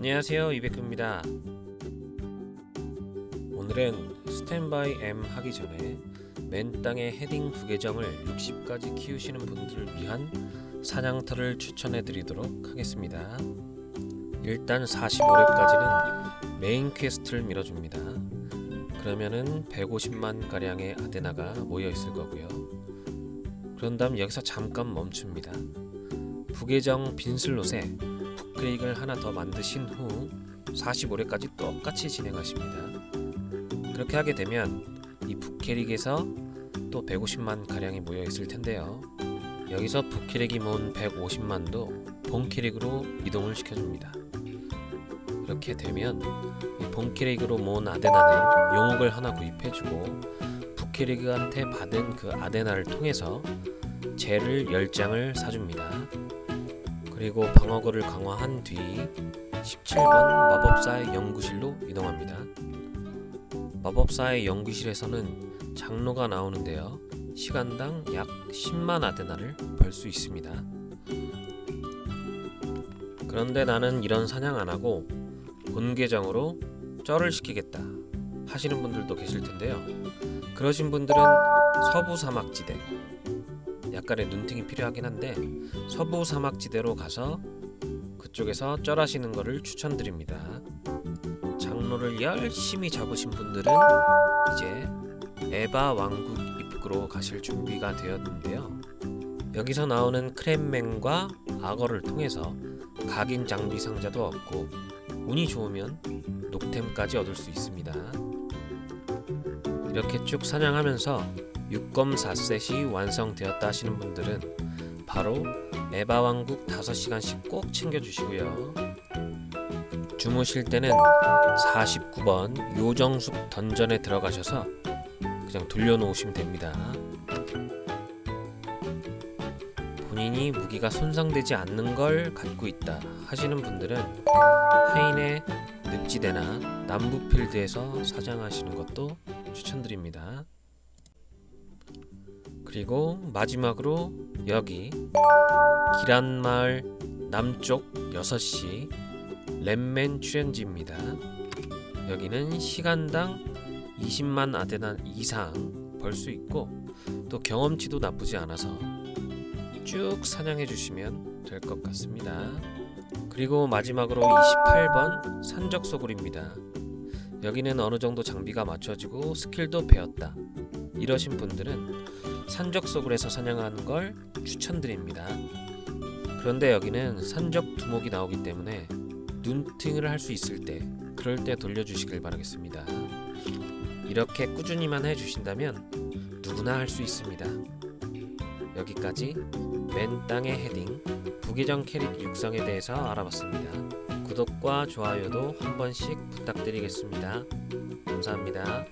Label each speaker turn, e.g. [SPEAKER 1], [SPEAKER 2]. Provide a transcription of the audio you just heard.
[SPEAKER 1] 안녕하세요 이백규입니다. 오늘은 스탠바이 M 하기 전에 맨 땅에 헤딩 부계정을 60까지 키우시는 분들을 위한 사냥터를 추천해 드리도록 하겠습니다. 일단 45렙까지는 메인 퀘스트를 밀어줍니다. 그러면은 150만 가량의 아데나가 모여 있을 거고요. 그런 다음 여기서 잠깐 멈춥니다. 부계정 빈슬롯에 업그레이드를 하나 더 만드신 후 45렙까지 똑같이 진행하십니다. 그렇게 하게 되면 이 북캐릭에서 또 150만 가량이 모여 있을 텐데요. 여기서 북캐릭이 모은 150만도 본캐릭으로 이동을 시켜줍니다. 이렇게 되면 이 본캐릭으로 모은 아데나는 용옥을 하나 구입해주고 북캐릭한테 받은 그 아데나를 통해서 젤을 10장을 사줍니다. 그리고 방어구를 강화한 뒤 17번 마법사의 연구실로 이동합니다. 마법사의 연구실에서는 장로가 나오는데요. 시간당 약 10만 아데나를 벌 수 있습니다. 그런데 나는 이런 사냥 안 하고 본 계정으로 쩔을 시키겠다 하시는 분들도 계실 텐데요. 그러신 분들은 서부 사막지대 약간의 눈팅이 필요하긴 한데 서부 사막지대로 가서 그쪽에서 쩔하시는 것을 추천드립니다. 장로를 열심히 잡으신 분들은 이제 에바 왕국 입구로 가실 준비가 되었는데요. 여기서 나오는 크렘맨과 악어를 통해서 각인 장비 상자도 얻고 운이 좋으면 녹템까지 얻을 수 있습니다. 이렇게 쭉 사냥하면서 6검 4셋이 완성되었다 하시는 분들은 바로 에바 왕국 5시간씩 꼭 챙겨주시고요. 주무실 때는 49번 요정숙 던전에 들어가셔서 그냥 돌려놓으시면 됩니다. 본인이 무기가 손상되지 않는 걸 갖고 있다 하시는 분들은 하인의 늪지대나 남부필드에서 사냥하시는 것도 추천드립니다. 그리고 마지막으로 여기 기란마을 남쪽 6시 랩맨 출연지입니다. 여기는 시간당 20만 아데나 이상 벌 수 있고 또 경험치도 나쁘지 않아서 쭉 사냥해 주시면 될 것 같습니다. 그리고 마지막으로 28번 산적 소굴입니다. 여기는 어느 정도 장비가 맞춰지고 스킬도 배웠다. 이러신 분들은 산적 소굴에서 사냥하는 걸 추천드립니다. 그런데 여기는 산적 두목이 나오기 때문에 눈팅을 할 수 있을 때 그럴 때 돌려주시길 바라겠습니다. 이렇게 꾸준히만 해주신다면 누구나 할 수 있습니다. 여기까지 맨 땅의 헤딩 부계정 캐릭 육성에 대해서 알아봤습니다. 구독과 좋아요도 한 번씩 부탁드리겠습니다. 감사합니다.